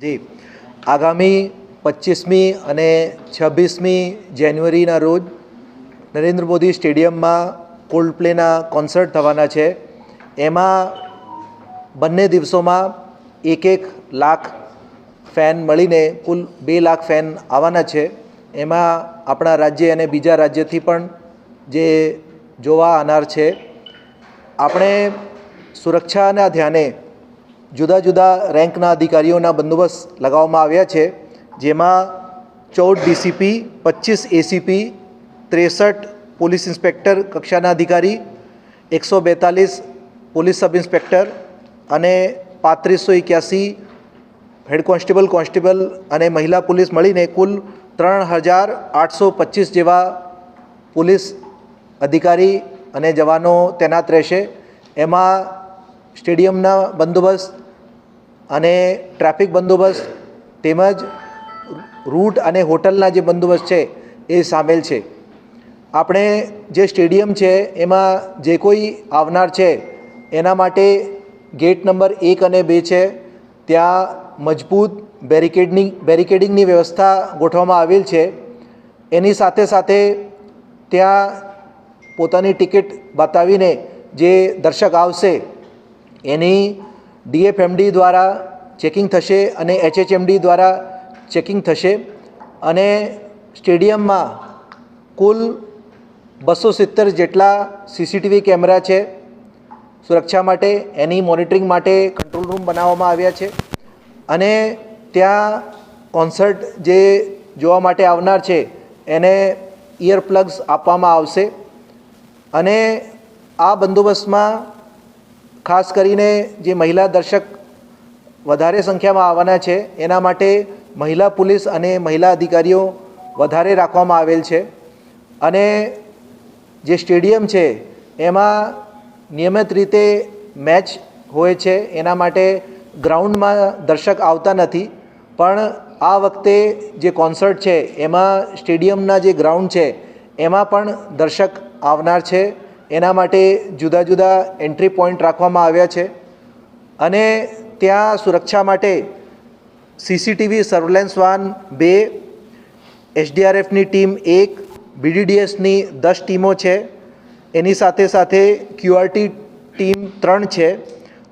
જી. આગામી પચીસમી અને છવ્વીસમી જાન્યુઆરીના રોજ નરેન્દ્ર મોદી સ્ટેડિયમમાં કોલ્ડ પ્લેના કોન્સર્ટ થવાના છે. એમાં બંને દિવસોમાં એક એક લાખ ફેન મળીને કુલ બે લાખ ફેન આવવાના છે. એમાં આપણા રાજ્ય અને બીજા રાજ્યથી પણ જે જોવા આવનાર છે. આપણે સુરક્ષાના ધ્યાને જુદા જુદા રેન્કના અધિકારીઓના બંદોબસ્ત લગાવવામાં આવ્યા છે, જેમાં ચૌદ ડીસીપી, પચીસ એસીપી, ત્રેસઠ પોલીસ ઇન્સ્પેક્ટર કક્ષાના અધિકારી, એકસો બેતાલીસ પોલીસ સબ ઇન્સ્પેક્ટર અને પાંત્રીસો એક્યાસી હેડ કોન્સ્ટેબલ કોન્સ્ટેબલ અને મહિલા પોલીસ મળીને કુલ ત્રણ હજાર આઠસો પચીસ જેવા પોલીસ અધિકારી અને જવાનો તૈનાત રહેશે. એમાં સ્ટેડિયમના બંદોબસ્ત અને ટ્રાફિક બંદોબસ્ત તેમજ રૂટ અને હોટલના જે બંદોબસ્ત છે એ સામેલ છે. આપણે જે સ્ટેડિયમ છે એમાં જે કોઈ આવનાર છે એના માટે ગેટ નંબર એક અને બે છે. ત્યાં મજબૂત બેરિકેડની, બેરિકેડિંગની વ્યવસ્થા ગોઠવવામાં આવેલ છે. એની સાથે સાથે ત્યાં પોતાની ટિકિટ બતાવીને જે દર્શક આવશે એની ડીએફએમડી દ્વારા ચેકિંગ થશે અને એચએચએમડી દ્વારા ચેકિંગ થશે અને સ્ટેડિયમમાં કુલ બસો સિત્તેર જેટલા સીસીટીવી કેમેરા છે. સુરક્ષા માટે, એની મોનિટરિંગ માટે કંટ્રોલ રૂમ બનાવવામાં આવ્યા છે. અને ત્યાં કોન્સર્ટ જે જોવા માટે આવનાર છે, એને ઇયર પ્લગ્સ આપવામાં આવશે. અને આ બંદોબસ્તમાં ખાસ કરીને જે મહિલા દર્શક વધારે સંખ્યામાં આવવાના છે, એના માટે મહિલા પોલીસ અને મહિલા અધિકારીઓ વધારે રાખવામાં આવેલ છે. અને જે સ્ટેડિયમ છે, એમાં નિયમિત રીતે મેચ હોય છે, એના માટે ગ્રાઉન્ડમાં દર્શક આવતા નથી. પણ આ વખતે જે કોન્સર્ટ છે, એમાં સ્ટેડિયમના જે ગ્રાઉન્ડ છે, એમાં પણ દર્શક આવનાર છે. એના માટે જુદા જુદા એન્ટ્રી પોઈન્ટ રાખવામાં આવ્યા છે. અને ત્યાં સુરક્ષા માટે સીસીટીવી સર્વેલન્સ વાન બે એસડીઆરએફની ટીમ એક, બીડીડીએસની દસ ટીમો છે. એની સાથે સાથે ક્યુઆરટી ટીમ ત્રણ છે.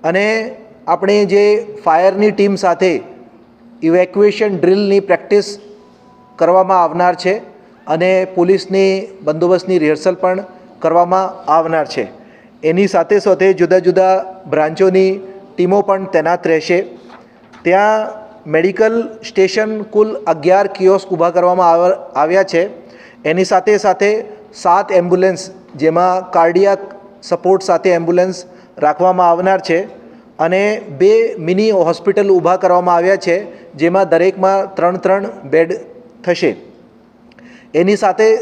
અને આપણે જે ફાયરની ટીમ સાથે ઇવેક્યુએશન ડ્રિલની પ્રેક્ટિસ કરવામાં આવનાર છે. અને પોલીસની બંદોબસ્તની રિહર્સલ પણ કરવામાં આવનાર છે. એની સાથે સાથે જુદા જુદા બ્રાન્ચોની ટીમો પણ તૈનાત રહેશે. ત્યાં મેડિકલ સ્ટેશન કુલ અગિયાર કિયોસ્ક ઊભા કરવામાં આવ- આવ્યા છે. એની સાથે સાથે સાત એમ્બ્યુલન્સ, જેમાં કાર્ડિયાક સપોર્ટ સાથે એમ્બ્યુલન્સ રાખવામાં આવનાર છે અને બે મિની હોસ્પિટલ ઊભા કરવામાં આવ્યા છે, જેમાં દરેકમાં ત્રણ ત્રણ બેડ થશે. એની સાથે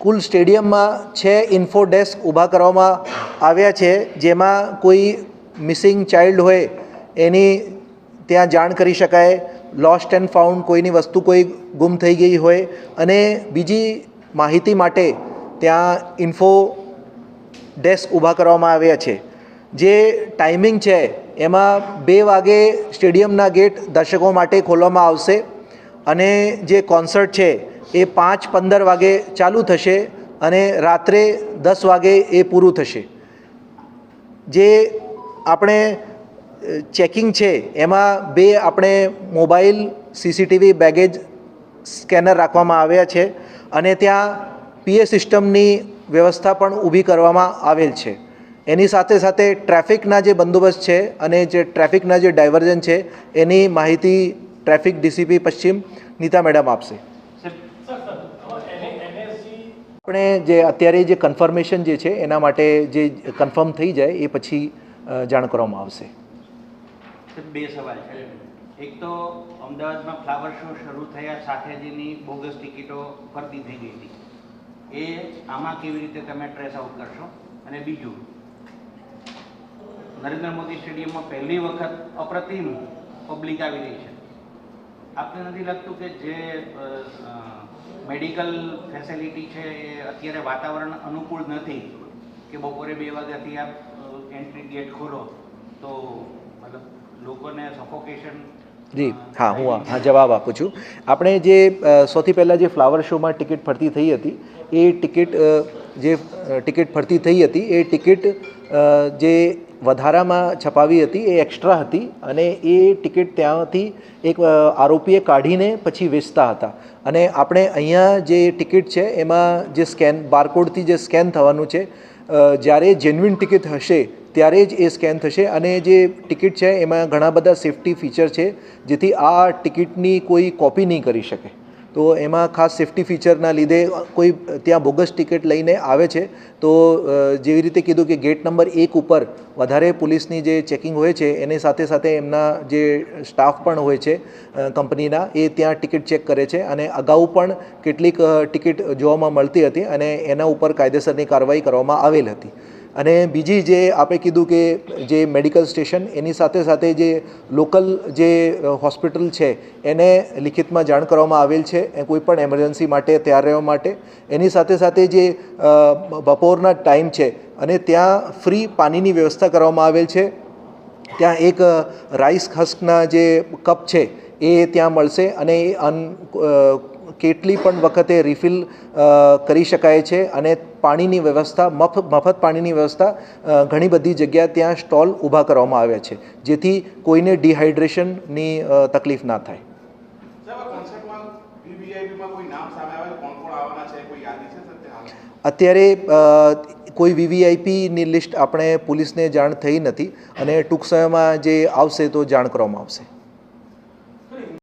કુલ સ્ટેડિયમમાં છે ઇન્ફો ડેસ્ક ઊભા કરવામાં આવ્યા છે. જેમાં કોઈ મિસિંગ ચાઇલ્ડ હોય એની ત્યાં જાણ કરી શકાય. લોસ્ટ એન્ડ ફાઉન્ડ કોઈની વસ્તુ કોઈ ગુમ થઈ ગઈ હોય. અને બીજી માહિતી માટે ત્યાં ઇન્ફો ડેસ્ક ઊભા કરવામાં આવ્યા છે. જે ટાઈમિંગ છે એમાં બે વાગે સ્ટેડિયમના ગેટ દર્શકો માટે ખોલવામાં આવશે. અને જે કોન્સર્ટ છે એ પાંચ પંદર વાગે ચાલુ થશે અને રાત્રે દસ વાગે એ પૂરું થશે. જે આપણે ચેકિંગ છે, એમાં બે આપણે મોબાઈલ, સીસીટીવી, બેગેજ સ્કેનર રાખવામાં આવ્યા છે અને ત્યાં પીએ સિસ્ટમની વ્યવસ્થા પણ ઊભી કરવામાં આવેલ છે. એની સાથે સાથે ટ્રાફિકના જે બંદોબસ્ત છે અને જે ટ્રાફિકના જે ડાયવર્ઝન છે, એની માહિતી ટ્રાફિક ડીસીપી પશ્ચિમ નીતા મેડમ આપશે. આપણે જે અત્યારે જે કન્ફર્મેશન જે છે, એના માટે જે કન્ફર્મ થઈ જાય, એ પછી જાણ કરવામાં આવશે. બે સવાલ છે. એક તો અમદાવાદમાં ફ્લાવર શો શરૂ થયા સાથે જેની બોગસ ટિકિટો ફરતી થઈ ગઈ હતી. એ આમાં કેવી રીતે તમે ટ્રેસ આઉટ કરશો? અને બીજું, નરેન્દ્ર મોદી સ્ટેડિયમમાં પહેલી વખત અપ્રતિમ પબ્લિક આવી રહી છે. આપને નથી લાગતું કે જે મેડિકલ ફેસિલિટી છે એ અત્યારે વાતાવરણ અનુકૂળ નથી કે બપોરે બે વાગ્યાથી આપ એન્ટ્રી ગેટ ખોલો તો મતલબ લોકોને સફોકેશન જી હા હું હા જવાબ આપું છું. આપણે જે સૌથી પહેલાં જે ફ્લાવર શોમાં ટિકિટ ફરતી થઈ હતી એ ટિકિટ જે ટિકિટ ફરતી થઈ હતી એ ટિકિટ જે વધારામાં છપાવી હતી, એ એક્સ્ટ્રા હતી અને એ ટિકિટ ત્યાંથી એક આરોપીએ કાઢીને પછી વેચતા હતા. અને આપણે અહીંયા જે ટિકિટ છે, એમાં જે સ્કેન બારકોડથી જે સ્કેન થવાનું છે જ્યારે જેન્યુઇન ટિકિટ હશે, ત્યારે જ એ સ્કેન થશે અને જે ટિકિટ છે, એમાં ઘણા બધા સેફ્ટી ફીચર છે, જેથી આ ટિકિટની કોઈ કોપી નહીં કરી શકે. તો એમાં ખાસ સેફ્ટી ફીચરના લીધે કોઈ ત્યાં બોગસ ટિકિટ લઈને આવે છે. તો જેવી રીતે કીધું કે ગેટ નંબર એક ઉપર વધારે પોલીસની જે ચેકિંગ હોય છે, એની સાથે સાથે એમના જે સ્ટાફ પણ હોય છે કંપનીના, એ ત્યાં ટિકિટ ચેક કરે છે અને અગાઉ પણ કેટલીક ટિકિટ જોવામાં મળતી હતી અને એના ઉપર કાયદેસરની કાર્યવાહી કરવામાં આવેલ હતી. અને બીજી જે આપણે કીધું કે જે મેડિકલ સ્ટેશન એની સાથે સાથે જે લોકલ જે હોસ્પિટલ છે, એને લિખિતમાં જાણ કરવામાં આવેલ છે એ કોઈ પણ એમરજન્સી માટે તૈયાર રહેવા માટે. એની સાથે સાથે જે બપોરના ટાઈમ છે, અને ત્યાં ફ્રી પાણીની વ્યવસ્થા કરવામાં આવેલ છે. ત્યાં એક રાઈસ હસ્કના જે કપ છે, એ ત્યાં મળશે અને એ અન કેટલી પણ વખતે રિફિલ કરી શકાય છે અને પાણીની વ્યવસ્થા મફ મફત પાણીની વ્યવસ્થા ઘણી બધી જગ્યા ત્યાં સ્ટોલ ઊભા કરવામાં આવ્યા છે જેથી કોઈને ડિહાઇડ્રેશનની તકલીફ ના થાય. અત્યારે કોઈ વીવીઆઈપીની લિસ્ટ આપણે પોલીસને જાણ થઈ નથી અને ટૂંક સમયમાં જે આવશે તો જાણ કરવામાં આવશે.